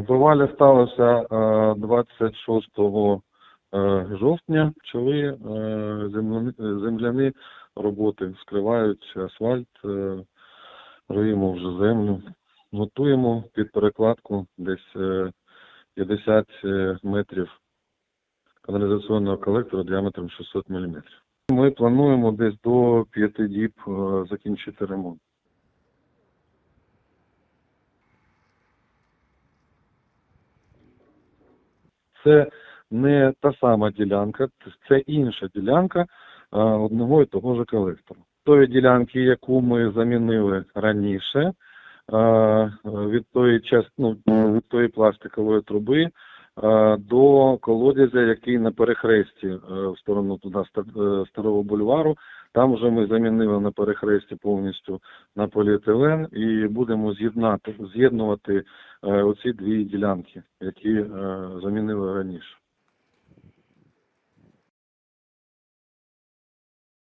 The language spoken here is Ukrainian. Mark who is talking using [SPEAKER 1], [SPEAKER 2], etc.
[SPEAKER 1] Проваля сталося е, 26 е, жовтня. Почали е, земляні, роботи, скривають асфальт, е, риємо вже землю. Готуємо під перекладку десь е, 50 е, метрів каналізаційного колектора діаметром 600 мм. Ми плануємо десь до 5 діб е, закінчити ремонт. Це не та сама ділянка, це інша ділянка е, одного і того ж колектора. Тої ділянки, яку ми замінили раніше, е, від тої час, ну, від тої пластикової труби е, до колодязя, який на перехресті в сторону туди ста- старого бульвару. Там вже ми замінили на перехресті повністю на поліетилен і будемо з'єднати з'єднувати е, оці дві ділянки, які е, замінили раніше.